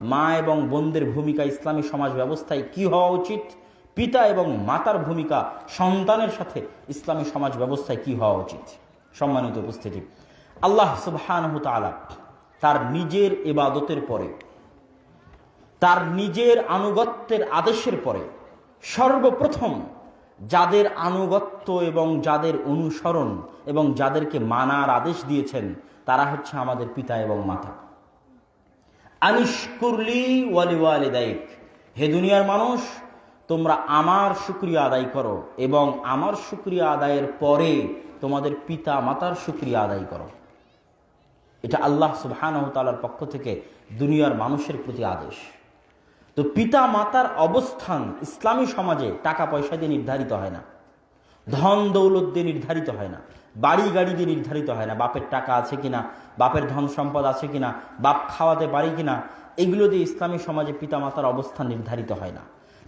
মা এবং বোনদের ভূমিকা ইসলামী সমাজ ব্যবস্থায় কি হওয়া উচিত? পিতা এবং মাতার ভূমিকা, সন্তানের সাথে ইসলামী সমাজ ব্যবস্থায় কি হওয়া উচিত? সম্মানিত উপস্থিতি, আল্লাহ সুবহানহু তাআলা তার নিজের ইবাদতের পরে, তার নিজের আনুগত্যের আদেশের পরে, সর্বপ্রথম যাদের আনুগত্য এবং যাদের অনুসরণ এবং যাদেরকে মানার আদেশ দিয়েছেন, তারা হচ্ছে আমাদের পিতা এবং মাতা। আনিশকুরলি ওয়ালি ওয়ালিদাইক হে দুনিয়ার মানুষ, তোমরা আমার শুক্রিয়া আদায় করো এবং আমার শুক্রিয়া আদায়ের পরে তোমাদের পিতা মাতার শুক্রিয়া আদায় করো। এটা আল্লাহ সুবহানাহু তাআলার পক্ষ থেকে দুনিয়ার মানুষের প্রতি আদেশ। তো পিতা মাতার অবস্থান ইসলামী সমাজে টাকা পয়সা দিয়ে নির্ধারিত হয় না। ধন দৌলত দিয়ে নির্ধারিত হয় না। বাড়ি গাড়ি দিয়ে নির্ধারিত হয় না। বাপের টাকা আছে কিনা, বাপের ধন সম্পদ আছে কিনা, বাপ খাওয়াতে পারি কিনা, এগুলো দিয়ে ইসলামী সমাজে পিতা মাতার অবস্থান নির্ধারিত হয় না।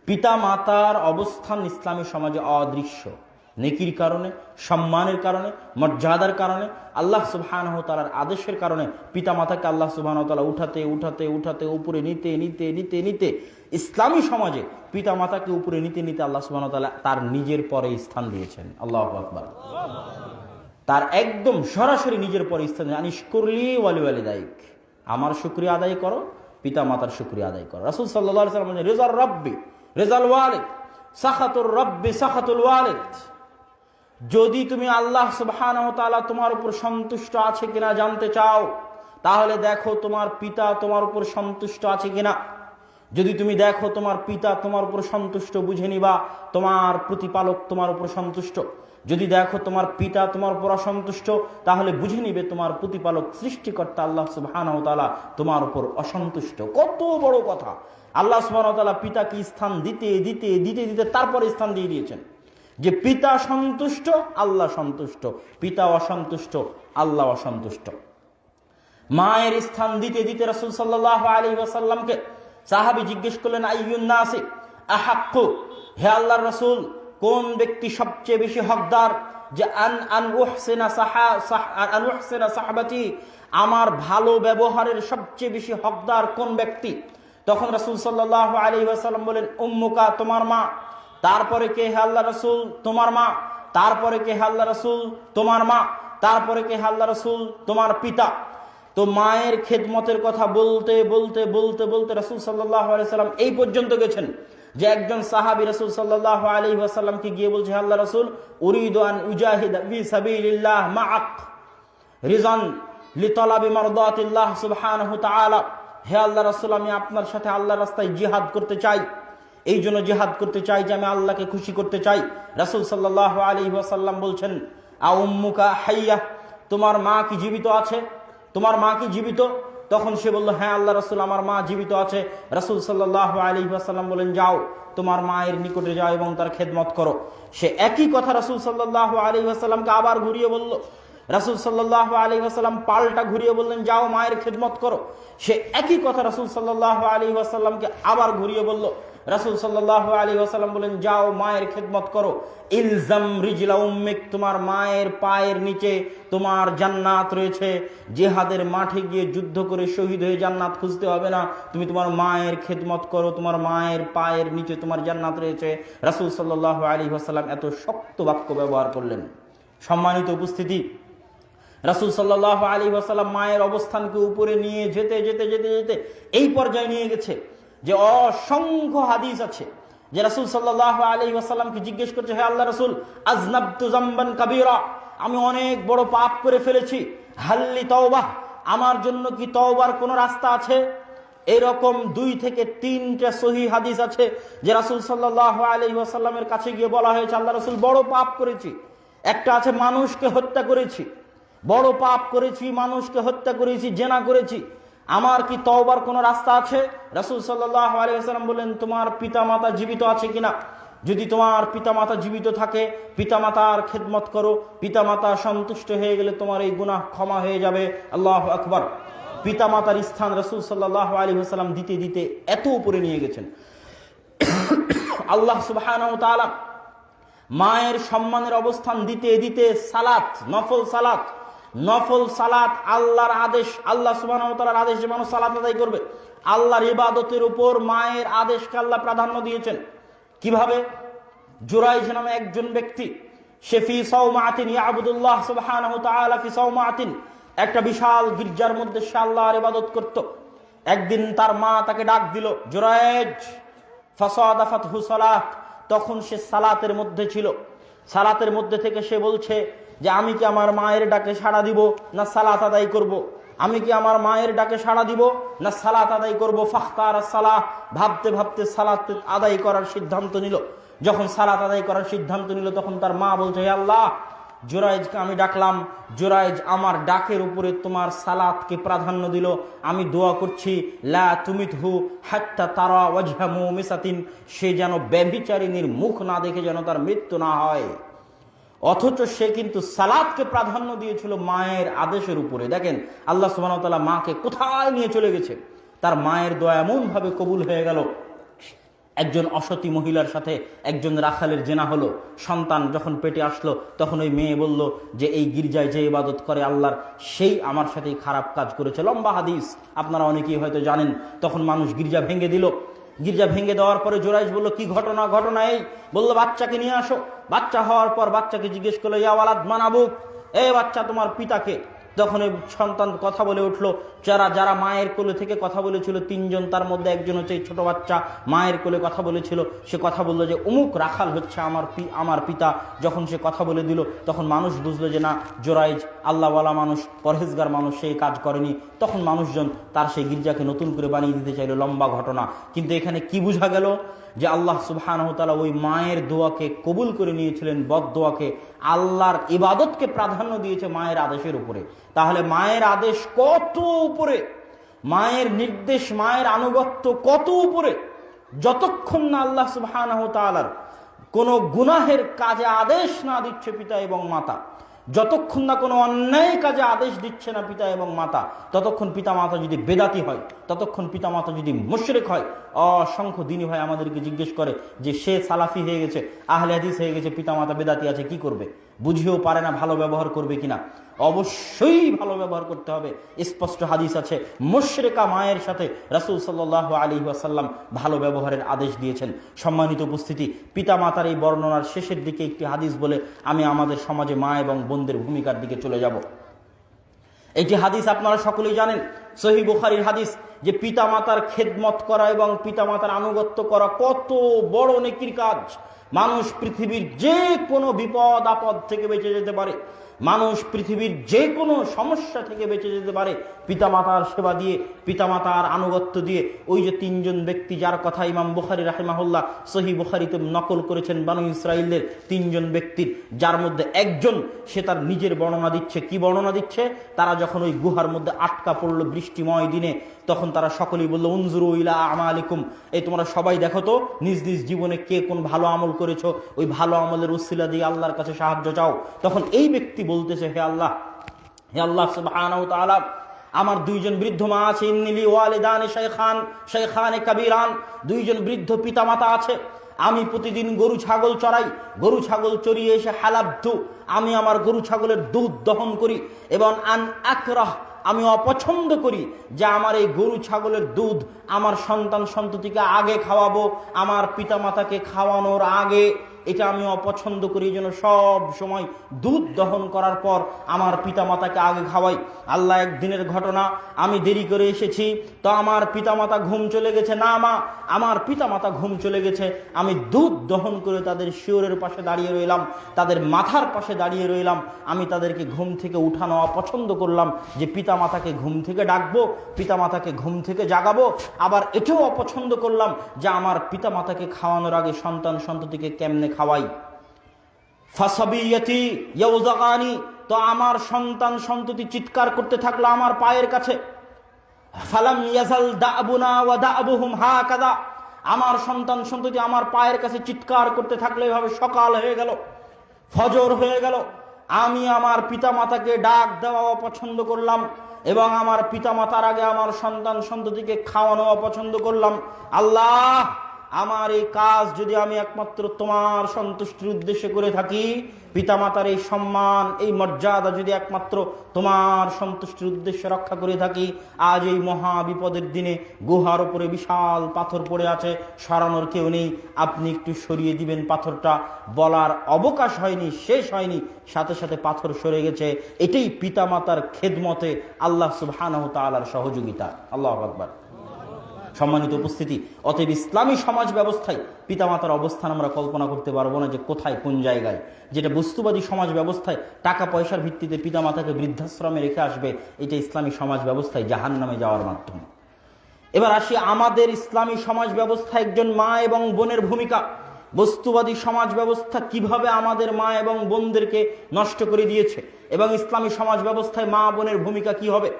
পিতা মাতার অবস্থান ইসলামী সমাজে অদৃশ্য। নেকির কারণে, সম্মানের কারণে, মর্যাদার কারণে, আল্লাহ সুবহানাহু তাআলার আদেশের কারণে পিতা মাতাকে আল্লাহ সুবহানাহু তাআলা উঠাতে উঠাতে উঠাতে, উপরে নিতে নিতে নিতে নিতে ইসলামী সমাজে পিতা মাতাকে উপরে নিতে নিতে আল্লাহ সুবহানাহু তাআলা তার নিজের পরে স্থান দিয়েছেন। আল্লাহ আকবার। তার একদম সরাসরি নিজের পরে স্থান আনিস করলি ওয়ালি ওয়ালি দায়িক আমার শুক্রিয়া আদায় করো পিতা মাতার শুক্রিয়া আদায় করো। রাসুল সাল্লাহ সাল্লাম রেজাল রব্বি, রেজাল ওয়ালিদ, সাখাতুর রব্বি, সাখাতুল ওয়ালিদ। যদি তুমি আল্লাহ সুবহানাহু তাআলা তোমার উপর সন্তুষ্ট আছে কিনা জানতে চাও, তাহলে দেখো তোমার পিতা তোমার উপর সন্তুষ্ট আছে কিনা। যদি তুমি দেখো তোমার পিতা তোমার উপর সন্তুষ্ট, বুঝে নিবা তোমার প্রতিপালক তোমার উপর সন্তুষ্ট। যদি দেখো তোমার পিতা তোমার উপর অসন্তুষ্ট, তাহলে বুঝে নিবে তোমার প্রতিপালক, সৃষ্টিকর্তা আল্লাহ সুবহানাহু তাআলা তোমার উপর অসন্তুষ্ট। কত বড় কথা। আল্লাহ সুবহানাহু তাআলা পিতাকে স্থান দিতে দিতে দিতে দিতে তারপরে স্থান দিয়ে দিয়েছেন। যে পিতা সন্তুষ্ট, আল্লাহ সন্তুষ্ট। পিতা অসন্তুষ্ট, আল্লাহ অসন্তুষ্ট। মায়ের স্থান দিতে দিতে রসুল সাল্লাহ আলী ওয়াসাল্লামকে সাহাবি জিজ্ঞেস করলেন, আইয়ুন নাসি আহাক্কু? হে আল্লাহ রসুল কোন ব্যক্তি সবচেয়ে বেশি হকদার? যে আন আন উহসিনা সাহা আন উহসিনা সাহাবাতি, আমার ভালো ব্যবহারের সবচেয়ে বেশি হকদার কোন ব্যক্তি? তখন রসুল সাল্লাহ আলী ওয়াসাল্লাম বলেন, উম্মুকা, তোমার মা। তারপরে কে হে আল্লাহ রসুল? তোমার মা। তারপরে কে হে আল্লাহ রসুল? তোমার মা। তারপরে কে হে আল্লাহ রসুল? তোমার পিতা। তো মায়ের খেদমতের কথা বলতে বলতে বলতে বলতে রসুল সাল্লাহ সাল্লাম এই পর্যন্ত গেছেন। যে একজন সাহাবি রসুল সাল্লাহ আলী ওয়াসাল্লামকে গিয়ে বলছে আল্লাহ রসুল উজাহিদ ফি সাবিলিল্লাহ মাআক। রিজন হে আল্লাহ আমি আপনার সাথে আল্লাহর রাস্তায় জিহাদ করতে চাই। এই জন্য জিহাদ করতে চাই যে আমি আল্লাহকে খুশি করতে চাই। বলছেন আ হাইয়া, তোমার মা কি জীবিত আছে? তোমার মা কি জীবিত? তখন সে বলল হ্যাঁ আল্লাহ রসুল, আমার মা জীবিত আছে। রসুল সাল্লাহ আলী আসাল্লাম বলেন, যাও, তোমার মায়ের নিকটে যাও এবং তার খেদমত করো। সে একই কথা রসুল সাল্লাহ আলী আসাল্লামকে আবার ঘুরিয়ে বলল। রাসুল সাল্লাহ আলী আসাল্লাম পাল্টা ঘুরিয়ে বললেন, যাও, মায়ের খেদমত করো। সে একই কথা রাসুল সাল্লাহ আলী আসাল্লামকে আবার ঘুরিয়ে বলল রাসুল সাল্লাহ আলী আসাল্লাম বলেন, যাও, মায়ের খেদমত করো। ইলজাম রিজলা উম্মিক, তোমার মায়ের পায়ের নিচে তোমার জান্নাত রয়েছে। জেহাদের মাঠে গিয়ে যুদ্ধ করে শহীদ হয়ে জান্নাত খুঁজতে হবে না। তুমি তোমার মায়ের খেদমত করো, তোমার মায়ের পায়ের নিচে তোমার জান্নাত রয়েছে। রাসুল সাল্লাহ আলী আসাল্লাম এত শক্ত বাক্য ব্যবহার করলেন। সম্মানিত উপস্থিতি, রাসুল সাল্লাহ আলী ওয়াসাল্লাম মায়ের অবস্থানকে উপরে নিয়ে যেতে যেতে যেতে যেতে এই পর্যায়ে নিয়ে গেছে। যে অসংখ্য হাদিস আছে যে রাসুল সাল্লাহ আলী ওয়াসাল্লামকে জিজ্ঞেস করছে, হে আল্লাহ রসুল, আজনাবতু জাম্বান কাবিরা, আমি অনেক বড় পাপ করে ফেলেছি। হাল্লি তওবাহ আমার জন্য কি তওবার কোনো রাস্তা আছে? এরকম দুই থেকে তিনটা সহি হাদিস আছে যে রাসুল সাল্লাহ আলী ওয়াসাল্লামের কাছে গিয়ে বলা হয়েছে, আল্লাহ রসুল, বড় পাপ করেছি। একটা আছে মানুষকে হত্যা করেছি। বড় পাপ করেছি, মানুষকে হত্যা করেছি, জেনা করেছি। আমার কি তওবার কোনো রাস্তা আছে? রাসুল সাল্লাহ আলিয়াল্লাম বললেন, তোমার পিতা মাতা জীবিত আছে কিনা? যদি তোমার পিতা মাতা জীবিত থাকে পিতা মাতার খেদমত করো। পিতা মাতা সন্তুষ্ট হয়ে গেলে তোমার এই গুনাহ ক্ষমা হয়ে যাবে। আল্লাহ আকবর। পিতা মাতার স্থান রসুল সাল্লাহ আলী হাসালাম দিতে দিতে এত উপরে নিয়ে গেছেন। আল্লাহ সুবাহ মায়ের সম্মানের অবস্থান দিতে দিতে সালাত, নফল সালাত নফল সালাত আল্লাহর আদেশ, আল্লাহ সুবাহর আদেশ যে মানুষ সালাত আদায় করবে, আল্লাহর ইবাদতের উপর মায়ের আদেশকে আল্লাহ প্রাধান্য দিয়েছেন। কীভাবে? জুরাইজ নামে একজন ব্যক্তি, সে ফি সৌমাতিন ইয়াবুদুল্লাহ সুবহানাহু তাআলা ফি সৌমাতিন একটা বিশাল গির্জার মধ্যে সে আল্লাহর ইবাদত করত। একদিন তার মা তাকে ডাক দিল জুরাইজ ফাসাদাফাতহু সালাত। তখন সে সালাতের মধ্যে ছিল। সালাতের মধ্যে থেকে সে বলছে যে আমি কি আমার মায়ের ডাকে সাড়া দিব না সালাত আদায় করব। আমি কি আমার মায়ের ডাকে সাড়া দিব না সালাত আদায় করব? ফাখতার সালাহ। ভাবতে ভাবতে সালাত আদায় করার সিদ্ধান্ত নিল। যখন সালাত আদায় করার সিদ্ধান্ত নিল, তখন তার মা বলছে, হে আল্লাহ, জোরাইজকে আমি ডাকলাম। জোরাইজ আমার ডাকের উপরে তোমার সালাতকে প্রাধান্য দিল। আমি দোয়া করছি, লা তুমিত হু হাত্তা তারা ওয়াজহামু মিসাতিন। সে যেন ব্যভিচারিণীর মুখ না দেখে যেন তার মৃত্যু না হয়। অথচ সে কিন্তু সালাদকে প্রাধান্য দিয়েছিল মায়ের আদেশের উপরে। দেখেন, আল্লাহ সুবাহতাল্লাহ মাকে কোথায় নিয়ে চলে গেছে? তার মায়ের দোয়া এমনভাবে কবুল হয়ে গেল। একজন অসতী মহিলার সাথে একজন রাখালের জেনা হলো। সন্তান যখন পেটে আসলো, তখন ওই মেয়ে বলল যে, এই গির্জায় যে ইবাদত করে আল্লাহর, সেই আমার সাথেই খারাপ কাজ করেছে। লম্বা হাদিস, আপনারা অনেকেই হয়তো জানেন। তখন মানুষ গির্জা ভেঙে দিল। গির্জা ভেঙে দেওয়ার পরে জোরাইজ বলল, কি ঘটনা ঘটনা এই? বলল, বাচ্চাকে নিয়ে আসো। বাচ্চা হওয়ার পর বাচ্চাকে জিজ্ঞেস করল ইয়াওয়ালাদ মানাবুক? এ বাচ্চা তোমার পিতাকে। তখন ওই সন্তান কথা বলে উঠল, যারা যারা মায়ের কোলে থেকে কথা বলেছিল, তিনজন, তার মধ্যে একজন হচ্ছে এই ছোট বাচ্চা, মায়ের কোলে কথা বলেছিল, সে কথা বলল যে, অমুক রাখাল হচ্ছে আমার আমার পিতা। যখন সে কথা বলে দিল, তখন মানুষ বুঝলো যে, না, জোরাইজ, আল্লাহওয়ালা মানুষ, পরহেজগার মানুষ সেই কাজ করেনি। তখন মানুষজন তার সেই গির্জাকে নতুন করে বানিয়ে দিতে চাইলো, লম্বা ঘটনা। কিন্তু এখানে কি বোঝা গেল? যে আল্লাহ সুবাহানহতালা ওই মায়ের দোয়াকে কবুল করে নিয়েছিলেন, বদ দোয়াকে, আল্লাহর ইবাদতকে প্রাধান্য দিয়েছে মায়ের আদেশের উপরে। তাহলে মায়ের আদেশ কত উপরে? মায়ের নির্দেশ, মায়ের আনুগত্য কত উপরে? যতক্ষণ না আল্লাহ সুবাহানহতালার কোনো গুনাহের কাজে আদেশ না দিচ্ছে পিতা এবং মাতা যতক্ষণ না কোনো অন্যায় কাজে আদেশ দিচ্ছে না পিতা এবং মাতা, ততক্ষণ পিতা মাতা যদি বেদাতি হয়, ততক্ষণ পিতা মাতা যদি মুশরেক হয়, অসংখ্য দিনী ভাই আমাদেরকে জিজ্ঞেস করে যে সে সালাফি হয়ে গেছে, আহলে হাদিস হয়ে গেছে পিতা মাতা বেদাতি আছে, কি করবে? বুঝেও পারে না ভালো ব্যবহার করবে কিনা। অবশ্যই ভালো ব্যবহার করতে হবে। স্পষ্ট হাদিস আছে, মুশরেকা মায়ের সাথে রাসুল সাল্লাহ আলী আসাল্লাম ভালো ব্যবহারের আদেশ দিয়েছেন। সম্মানিত উপস্থিতি পিতা মাতার এই বর্ণনার শেষের দিকে একটি হাদিস বলে আমি আমাদের সমাজে মা এবং বোনদের ভূমিকার দিকে চলে যাব। একটি হাদিস আপনারা সকলেই জানেন, সহি বুখারির হাদিস, যে পিতা মাতার খেদমত করা এবং পিতা মাতার আনুগত্য করা কত বড় নেকির কাজ। মানুষ পৃথিবীর যে কোনো বিপদ, আপদ থেকে বেঁচে যেতে পারে। মানুষ পৃথিবীর যে কোনো সমস্যা থেকে বেঁচে যেতে পারে। পিতামাতার সেবা দিয়ে, পিতামাতার আনুগত্য দিয়ে ওই যে তিনজন ব্যক্তি যার কথা ইমাম বুখারি রাহেমাহুল্লাহ সহি বুখারিতে নকল করেছেন বানু ইসরায়েলদের তিনজন ব্যক্তির, যার মধ্যে একজন সে তার নিজের বর্ণনা দিচ্ছে। কি বর্ণনা দিচ্ছে? তারা যখন ওই গুহার মধ্যে আটকা পড়ল বৃষ্টিময় দিনে, তখন তারা সকলেই বলল, উনজুরু ইলা আমা আলিকুম এই তোমরা সবাই দেখো তো, নিজ নিজ জীবনে কে কোন ভালো আমল করেছ, ওই ভালো আমলের উসিলা দিয়ে আল্লাহর কাছে সাহায্য চাও। তখন এই ব্যক্তি বলতেছে, হে আল্লাহ হে আল্লাহ তাআলা আমার দুইজন বৃদ্ধ মা আছে ইন্নিলি ওয়ালিদানি শাইখান, শাইখানে কাবিরান। দুইজন বৃদ্ধ পিতামাতা আছে। আমি প্রতিদিন গরু, ছাগল চড়াই। গরু, ছাগল চড়িয়ে এসে হালাব্ধু আমি আমার গরু, ছাগলের দুধ দহন করি এবং আন আকরাহ আমি অপছন্দ করি যে আমার এই গরু, ছাগলের দুধ আমার সন্তান সন্ততিকে আগে খাওয়াবো, আমার পিতামাতাকে খাওয়ানোর আগে এটা আমি অপছন্দ করি যেন সব সময় দুধ দহন করার পর আমার পিতামাতাকে আগে খাওয়াই। আল্লাহ একদিনের ঘটনা, আমি দেরি করে এসেছি, তো আমার পিতামাতা ঘুম চলে গেছে। না মা, আমার পিতামাতা ঘুম চলে গেছে। আমি দুধ দহন করে তাদের শিওরের পাশে দাঁড়িয়ে রইলাম, তাদের মাথার পাশে দাঁড়িয়ে রইলাম। আমি তাদেরকে ঘুম থেকে উঠানো অপছন্দ করলাম যে পিতামাতাকে ঘুম থেকে ডাকবো, পিতামাতাকে ঘুম থেকে জাগাবো। আবার এটাও অপছন্দ করলাম যে আমার পিতামাতাকে খাওয়ানোর আগে সন্তান সন্ততিকে কেমনে খাওয়াই। ফাসাবিয়াতি তো আমার সন্তান সন্ততি চিৎকার করতে থাকল আমার পায়ের কাছে। দাবুহুম হাকাদা, আমার সন্তান সন্ততি আমার পায়ের কাছে চিৎকার করতে থাকলে, এভাবে সকাল হয়ে গেল, ফজর হয়ে গেল। আমি আমার পিতা মাতাকে ডাক দেওয়া অপছন্দ করলাম এবং আমার পিতা মাতার আগে আমার সন্তান সন্ততিকে খাওয়ানো অপছন্দ করলাম। আল্লাহ! আমার এই কাজ যদি আমি একমাত্র তোমার সন্তুষ্টির উদ্দেশ্যে করে থাকি, পিতামাতার এই সম্মান, এই মর্যাদা যদি একমাত্র তোমার সন্তুষ্টির উদ্দেশ্যে রক্ষা করে থাকি, আজ এই মহা বিপদের দিনে গুহার উপরে বিশাল পাথর পড়ে আছে, সরানোর কেউ নেই। আপনি একটু সরিয়ে দিবেন পাথরটা। বলার অবকাশ হয়নি, শেষ হয়নি, সাথে সাথে পাথর সরে গেছে। এটাই পিতামাতার খেদমতে আল্লাহ সুবহানাহু তাআলার সহযোগিতা। আল্লাহ আকবার। সম্মানিত উপস্থিতি। অতএব ইসলামী সমাজ ব্যবস্থায় পিতামাতার অবস্থান আমরা কল্পনা করতে পারব না যে কোথায়, কোন জায়গায়। যেটা বস্তুবাদী সমাজ ব্যবস্থায় টাকা পয়সার ভিত্তিতে পিতামাতাকে বৃদ্ধাশ্রমে রেখে আসবে, এটা ইসলামী সমাজ ব্যবস্থায় জাহান নামে যাওয়ার মাধ্যমে। এবার আসি আমাদের ইসলামী সমাজ ব্যবস্থা একজন মা এবং বোনের ভূমিকা। বস্তুবাদী সমাজ ব্যবস্থা কীভাবে আমাদের মা এবং বোনদেরকে নষ্ট করে দিয়েছে এবং ইসলামী সমাজ ব্যবস্থায় মা বোনের ভূমিকা কি হবে?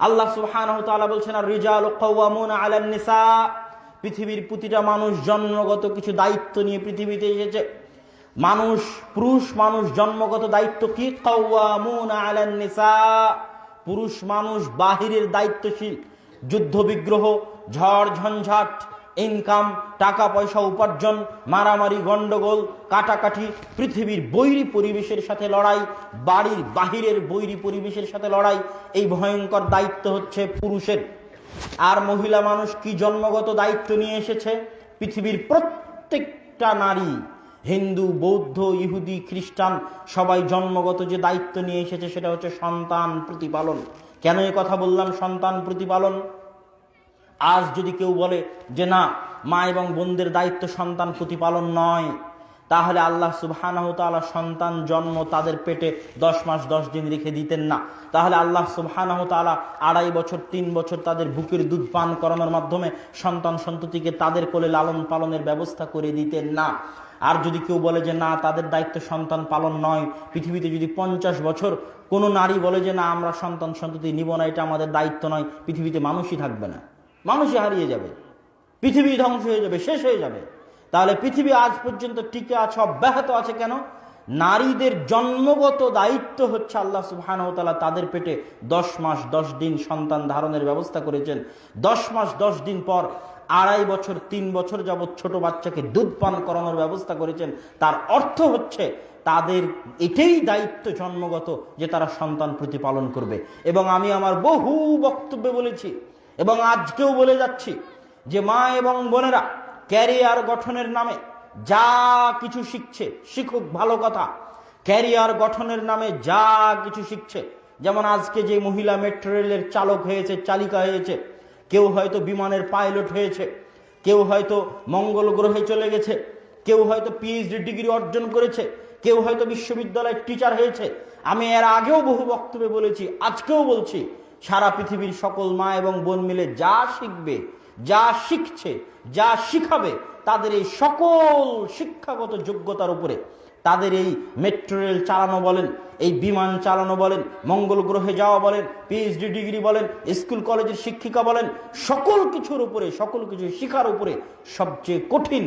আল্লাহ সুবহানাহু ওয়া বলছেন আর রিজাল কাওয়ামুনা আলান পৃথিবীর প্রতিটা মানুষ জন্মগত কিছু দায়িত্ব নিয়ে পৃথিবীতে এসেছে। মানুষ, পুরুষ মানুষ জন্মগত দায়িত্ব কি? কাওয়ামুনা আলান পুরুষ মানুষ বাহিরের দায়িত্বশীল যুদ্ধ বিগ্রহ ঝড় ঝঞ্ঝাট ইনকাম টাকা, পয়সা, উপার্জন, মারামারি, গন্ডগোল, কাটাকাটি, পৃথিবীর বৈরী পরিবেশের সাথে লড়াই, বাড়ির বাহিরের বৈরী পরিবেশের সাথে লড়াই, এই ভয়ঙ্কর দায়িত্ব হচ্ছে পুরুষের। আর মহিলা মানুষ কি জন্মগত দায়িত্ব নিয়ে এসেছে? পৃথিবীর প্রত্যেকটা নারী, হিন্দু, বৌদ্ধ, ইহুদি, খ্রিস্টান, সবাই জন্মগত যে দায়িত্ব নিয়ে এসেছে সেটা হচ্ছে সন্তান প্রতিপালন। কেন এ কথা বললাম সন্তান প্রতিপালন? আজ যদি কেউ বলে যে না, মা এবং বোনদের দায়িত্ব সন্তান প্রতিপালন নয়, তাহলে আল্লাহ সুবহানাহু সন্তান জন্ম তাদের পেটে দশ মাস, দশ দিন রেখে দিতেন না। তাহলে আল্লাহ সুবহানাহু আড়াই বছর, তিন বছর তাদের বুকের দুধ পান করানোর মাধ্যমে সন্তান সন্ততিকে তাদের কোলে লালন পালনের ব্যবস্থা করে দিতেন না। আর যদি কেউ বলে যে না, তাদের দায়িত্ব সন্তান পালন নয়, পৃথিবীতে যদি পঞ্চাশ বছর কোনো নারী বলে যে না, আমরা সন্তান সন্ততি নিব না, এটা আমাদের দায়িত্ব নয়, পৃথিবীতে মানুষই থাকবে না। মানুষই হারিয়ে যাবে, পৃথিবী ধ্বংস হয়ে যাবে, শেষ হয়ে যাবে। তাহলে পৃথিবী আজ পর্যন্ত টিকে আছে, অব্যাহত আছে কেন? নারীদের জন্মগত দায়িত্ব হচ্ছে আল্লাহ সুবহানহতালা তাদের পেটে দশ মাস, দশ দিন সন্তান ধারণের ব্যবস্থা করেছেন। দশ মাস, দশ দিন পর আড়াই বছর, তিন বছর যাবৎ ছোট বাচ্চাকে দুধ পান করানোর ব্যবস্থা করেছেন। তার অর্থ হচ্ছে তাদের এটাই দায়িত্ব জন্মগত যে তারা সন্তান প্রতিপালন করবে। এবং আমি আমার বহু বক্তব্যে বলেছি এবং আজকেও বলে যাচ্ছি যে মা এবং বোনেরা ক্যারিয়ার গঠনের নামে যা কিছু শিখছে, শিখুক ভালো কথা। ক্যারিয়ার গঠনের নামে যা কিছু শিখছে। যেমন আজকে যে মহিলা মেট্রো রেলের চালক হয়েছে, চালিকা হয়েছে, কেউ হয়তো বিমানের পাইলট হয়েছে, কেউ হয়তো মঙ্গল গ্রহে চলে গেছে, কেউ হয়তো পিএইচডি ডিগ্রি অর্জন করেছে, কেউ হয়তো বিশ্ববিদ্যালয়ের টিচার হয়েছে। আমি এর আগেও বহু বক্তব্যে বলেছি, আজকেও বলছি সারা পৃথিবীর সকল মা এবং বোন মিলে যা শিখবে যা শিখছে, যা শিখাবে তাদের এই সকল শিক্ষাগত যোগ্যতার উপরে। তাদের এই মেট্রো রেল চালানো বলেন, এই বিমান চালানো বলেন, মঙ্গল গ্রহে যাওয়া বলেন পিএইচডি ডিগ্রি বলেন স্কুল কলেজের শিক্ষিকা বলেন, সকল কিছুর উপরে, সকল কিছু শিখার উপরে সবচেয়ে কঠিন,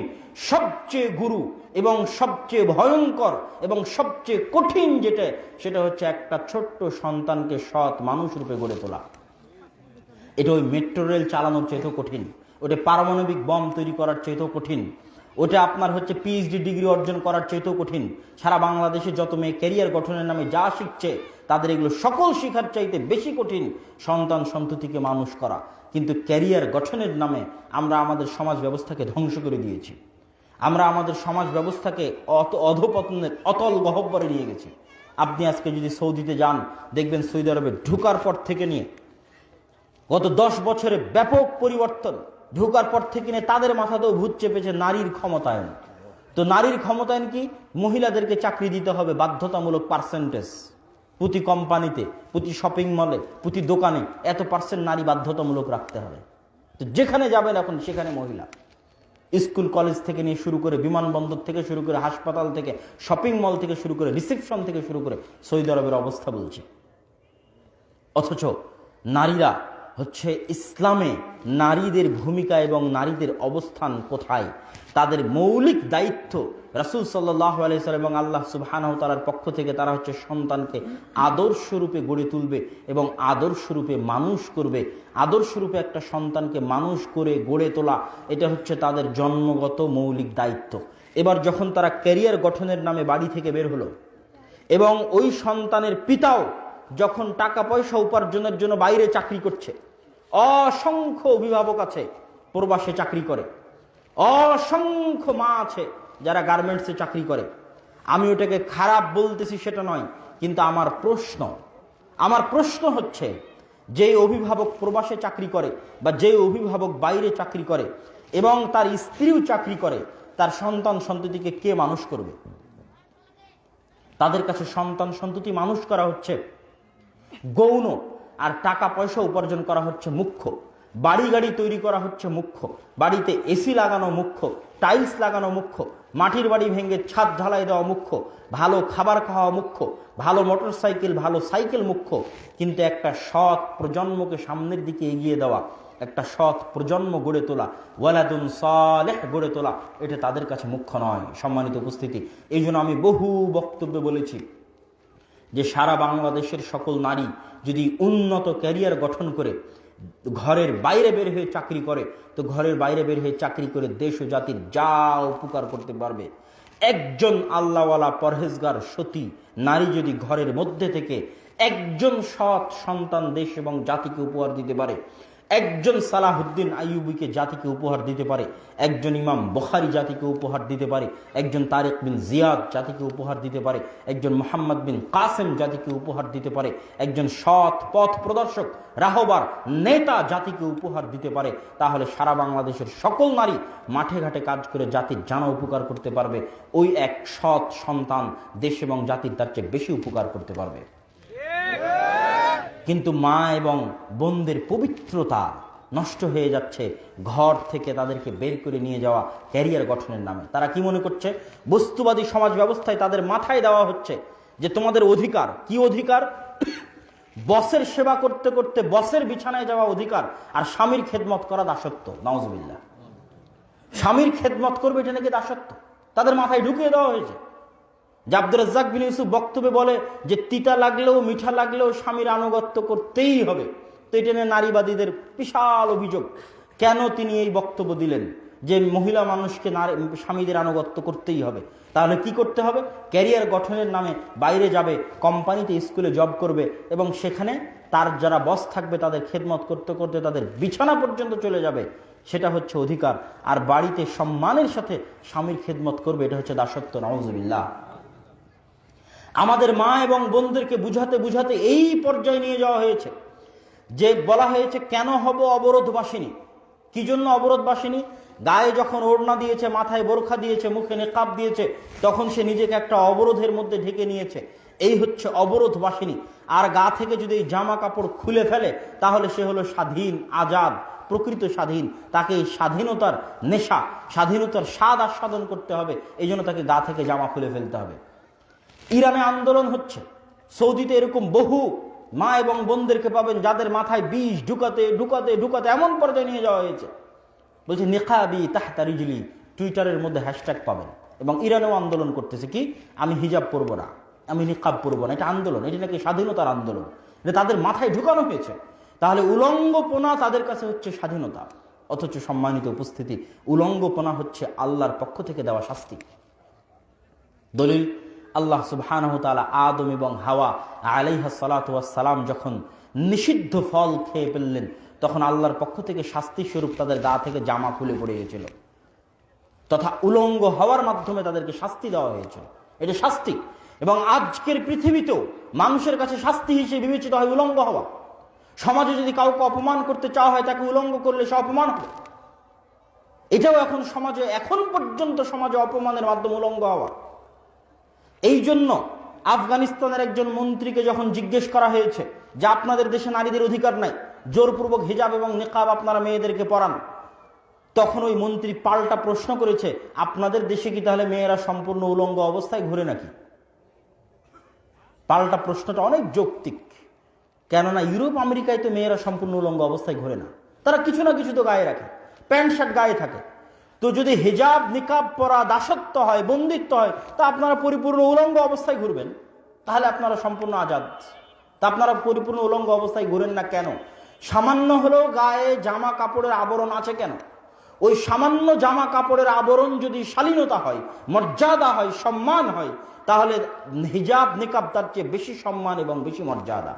সবচেয়ে গুরু এবং সবচেয়ে ভয়ঙ্কর এবং সবচেয়ে কঠিন যেটা, সেটা হচ্ছে একটা ছোট্ট সন্তানকে সৎ মানুষ রূপে গড়ে তোলা। এটা ওই মেট্রো রেল চালানোর চাইতেও কঠিন। ওটা পারমাণবিক বম তৈরি করার চাইতেও কঠিন। ওটা আপনার হচ্ছে পিএইচডি ডিগ্রি অর্জন করার চাইতেও কঠিন। সারা বাংলাদেশে যত মেয়ে ক্যারিয়ার গঠনের নামে যা শিখছে, তাদের এগুলো সকল শিখার চাইতে বেশি কঠিন সন্তান সন্ততিকে মানুষ করা। কিন্তু ক্যারিয়ার গঠনের নামে আমরা আমাদের সমাজ ব্যবস্থাকে ধ্বংস করে দিয়েছি। আমরা আমাদের সমাজ ব্যবস্থাকে অত অধপতনের অতল গহব্বরে নিয়ে গেছি। আপনি আজকে যদি সৌদিতে যান, দেখবেন সৌদি আরবে ঢুকার পর থেকে নিয়ে গত দশ বছরে ব্যাপক পরিবর্তন। ঢোকার পর থেকে নিয়ে তাদের মাথাতেও ভূত চেপেছে নারীর ক্ষমতায়ন। তো নারীর ক্ষমতায়ন কি? মহিলাদেরকে চাকরি দিতে হবে বাধ্যতামূলক পার্সেন্টেজ প্রতি কোম্পানিতে প্রতি শপিং মলে প্রতি দোকানে এত পার্সেন্ট নারী বাধ্যতামূলক রাখতে হবে। তো যেখানে যাবেন এখন, সেখানে মহিলা। স্কুল কলেজ থেকে নিয়ে শুরু করে বিমানবন্দর থেকে শুরু করে হাসপাতাল থেকে শপিং মল থেকে শুরু করে রিসেপশন থেকে শুরু করে সৌদি আরবের অবস্থা বলছে। অথচ নারীরা হচ্ছে ইসলামে নারীদের ভূমিকা এবং নারীদের অবস্থান কোথায়? তাদের মৌলিক দায়িত্ব রাসুল সাল্লাহ আলাইসাল্লাম এবং আল্লাহ সুবাহানাহ তালার পক্ষ থেকে তারা হচ্ছে সন্তানকে আদর্শরূপে গড়ে তুলবে এবং আদর্শরূপে মানুষ করবে। আদর্শরূপে একটা সন্তানকে মানুষ করে গড়ে তোলা, এটা হচ্ছে তাদের জন্মগত মৌলিক দায়িত্ব। এবার যখন তারা ক্যারিয়ার গঠনের নামে বাড়ি থেকে বের হলো এবং ওই সন্তানের পিতাও যখন টাকা পয়সা উপার্জনের জন্য বাইরে চাকরি করছে, অসংখ্য অভিভাবক আছে প্রবাসে চাকরি করে, অসংখ্য মা আছে যারা গার্মেন্টসে চাকরি করে। আমি ওটাকে খারাপ বলতেছি সেটা নয়, কিন্তু আমার প্রশ্ন আমার প্রশ্ন হচ্ছে যে অভিভাবক প্রবাসে চাকরি করে বা যে অভিভাবক বাইরে চাকরি করে এবং তার স্ত্রীও চাকরি করে, তার সন্তান সন্ততিকে কে মানুষ করবে? তাদের কাছে সন্তান সন্ততি মানুষ করা হচ্ছে গৌণ। আর টাকা পয়সা উপার্জন করা হচ্ছে মুখ্য। বাড়ি গাড়ি তৈরি করা হচ্ছে মুখ্য। বাড়িতে এসি লাগানো মুখ্য। টাইলস লাগানো মুখ্য। মাটির বাড়ি ভেঙে ছাদ ঢালাই দেওয়া মুখ্য। ভালো খাবার খাওয়া মুখ্য। ভালো মোটর সাইকেল ভালো সাইকেল মুখ্য। কিন্তু একটা সৎ প্রজন্মকে সামনের দিকে এগিয়ে দেওয়া, একটা সৎ প্রজন্ম গড়ে তোলা, ওয়ালাদুন সালেহ গড়ে তোলা, এটা তাদের কাছে মুখ্য নয়। সম্মানিত উপস্থিতি। এই আমি বহু বক্তব্যে বলেছি যে সারা বাংলাদেশের সকল নারী যদি উন্নত ক্যারিয়ার গঠন করে, ঘরের বাইরে বের হয়ে চাকরি করে, তো ঘরের বাইরে বের হয়ে চাকরি করে দেশ ও জাতির যা উপকার করতে পারবে। একজন আল্লাহওয়ালা পরহেজগার, সতী নারী যদি ঘরের মধ্যে থেকে একজন সৎ সন্তান দেশ এবং জাতিকে উপহার দিতে পারে একজন সালাহুদ্দিন আইয়ুবিকে জাতিকে উপহার দিতে পারে, একজন ইমাম বখারি জাতিকে উপহার দিতে পারে, একজন তারেক বিন জিয়াদ জাতিকে উপহার দিতে পারে, একজন মোহাম্মদ বিন কাসেম জাতিকে উপহার দিতে পারে, একজন সৎ পথ প্রদর্শক, রাহবার নেতা জাতিকে উপহার দিতে পারে, তাহলে সারা বাংলাদেশের সকল নারী মাঠে ঘাটে কাজ করে জাতির জানা উপকার করতে পারবে। ওই এক সৎ সন্তান দেশ এবং জাতির তার চেয়ে বেশি উপকার করতে পারবে। কিন্তু মা এবং বোনদের পবিত্রতা নষ্ট হয়ে যাচ্ছে ঘর থেকে তাদেরকে বের করে নিয়ে যাওয়া ক্যারিয়ার গঠনের নামে। তারা কি মনে করছে? বস্তুবাদী সমাজ ব্যবস্থায় তাদের মাথায় দেওয়া হচ্ছে যে তোমাদের অধিকার। কি অধিকার? বসের সেবা করতে করতে বসের বিছানায় যাওয়া অধিকার আর স্বামীর খেদমত করা দাসত্ব। নওয়াজবিল্লা স্বামীর খেদমত করবে এটা নাকি দাসত্ব? তাদের মাথায় ঢুকিয়ে দেওয়া হয়েছে। যে আব্দুর বিন ইউসুফ বক্তব্যে বলে যে তিতা লাগলেও, মিঠা লাগলেও স্বামীর আনুগত্য করতেই হবে। তো এটা নিয়ে নারীবাদীদের বিশাল অভিযোগ। কেন তিনি এই বক্তব্য দিলেন? যে মহিলা মানুষকে স্বামীদের আনুগত্য করতেই হবে। তাহলে কি করতে হবে? ক্যারিয়ার গঠনের নামে বাইরে যাবে, কোম্পানিতে স্কুলে জব করবে এবং সেখানে তার যারা বস থাকবে, তাদের খেদমত করতে করতে তাদের বিছানা পর্যন্ত চলে যাবে। সেটা হচ্ছে অধিকার। আর বাড়িতে সম্মানের সাথে স্বামীর খেদমত করবে, এটা হচ্ছে দাসত্ব, নওয়াজবিল্লাহ। আমাদের মা এবং বোনদেরকে বুঝাতে বুঝাতে এই পর্যায়ে নিয়ে যাওয়া হয়েছে। যে বলা হয়েছে, কেন হব অবরোধবাসিনী? কি জন্য অবরোধবাসিনী? গায়ে যখন ওড়না দিয়েছে, মাথায় বোরখা দিয়েছে, মুখে নেকাব দিয়েছে, তখন সে নিজেকে একটা অবরোধের মধ্যে ঢেকে নিয়েছে। এই হচ্ছে অবরোধবাসিনী। আর গা থেকে যদি এই জামা কাপড় খুলে ফেলে, তাহলে সে হলো স্বাধীন আজাদ, প্রকৃত স্বাধীন। তাকে এই স্বাধীনতার নেশা, স্বাধীনতার স্বাদ আস্বাদন করতে হবে। এই জন্য তাকে গা থেকে জামা খুলে ফেলতে হবে। ইরানে আন্দোলন হচ্ছে। সৌদিতে এরকম বহু মা এবং বোনদেরকে পাবেন যাদের মাথায় বিষ ঢুকাতে ঢুকাতে ঢুকাতে এমন পর্যায়ে নিয়ে যাওয়া হয়েছে। বলছে, নেকাবি তাহতা রিজলি টুইটারের মধ্যে হ্যাশট্যাগ পাবেন। এবং ইরানেও আন্দোলন করতেছে কি? আমি হিজাব পরবো না, আমি নিকাব পরবো না এটা আন্দোলন, এটা নাকি স্বাধীনতার আন্দোলন। এটা তাদের মাথায় ঢুকানো হয়েছে। তাহলে উলঙ্গপনা তাদের কাছে হচ্ছে স্বাধীনতা। অথচ সম্মানিত উপস্থিতি, উলঙ্গপনা হচ্ছে আল্লাহর পক্ষ থেকে দেওয়া শাস্তি। দলিল আল্লাহ সুবহানাহু আদম এবং হাওয়া সালাম যখন নিষিদ্ধ ফল খেয়ে ফেললেন, তখন আল্লাহর পক্ষ থেকে শাস্তি স্বরূপ তাদের গা থেকে জামা খুলে পড়ে গেছিল তথা উলঙ্গ হওয়ার মাধ্যমে তাদেরকে শাস্তি দেওয়া হয়েছিল। এটা শাস্তি। এবং আজকের পৃথিবীতেও মানুষের কাছে শাস্তি হিসেবে বিবেচিত হয় উলঙ্গ হওয়া। সমাজে যদি কাউকে অপমান করতে চাওয়া হয়, তাকে উলঙ্গ করলে সে অপমান হবে। এটাও এখন সমাজে, এখন পর্যন্ত সমাজে অপমানের মাধ্যমে উলঙ্গ হওয়া। এই জন্য আফগানিস্তানের একজন মন্ত্রীকে যখন জিজ্ঞেস করা হয়েছে যে আপনাদের দেশে নারীদের অধিকার নাই, জোরপূর্বক হিজাব এবং নেকাব আপনারা মেয়েদেরকে পড়ান তখন ওই মন্ত্রী পাল্টা প্রশ্ন করেছে, আপনাদের দেশে কি তাহলে মেয়েরা সম্পূর্ণ উলঙ্গ অবস্থায় ঘুরে নাকি? পাল্টা প্রশ্নটা অনেক যৌক্তিক। কেননা ইউরোপ, আমেরিকায় তো মেয়েরা সম্পূর্ণ উলঙ্গ অবস্থায় ঘুরে না। তারা কিছু না কিছু তো গায়ে রাখে, প্যান্ট শার্ট গায়ে থাকে। তো যদি হেজাব, নিকাব পরা দাসত্ব হয়, বন্দিত্ব হয়, তা আপনারা পরিপূর্ণ উলঙ্গ অবস্থায় ঘুরবেন। তাহলে আপনারা সম্পূর্ণ আজাদ। তা আপনারা পরিপূর্ণ উলঙ্গ অবস্থায় ঘুরেন না কেন? সামান্য হলেও গায়ে জামা কাপড়ের আবরণ আছে কেন? ওই সামান্য জামা কাপড়ের আবরণ যদি শালীনতা হয়, মর্যাদা হয়, সম্মান হয়, তাহলে হিজাব, নিকাব তার চেয়ে বেশি সম্মান এবং বেশি মর্যাদা।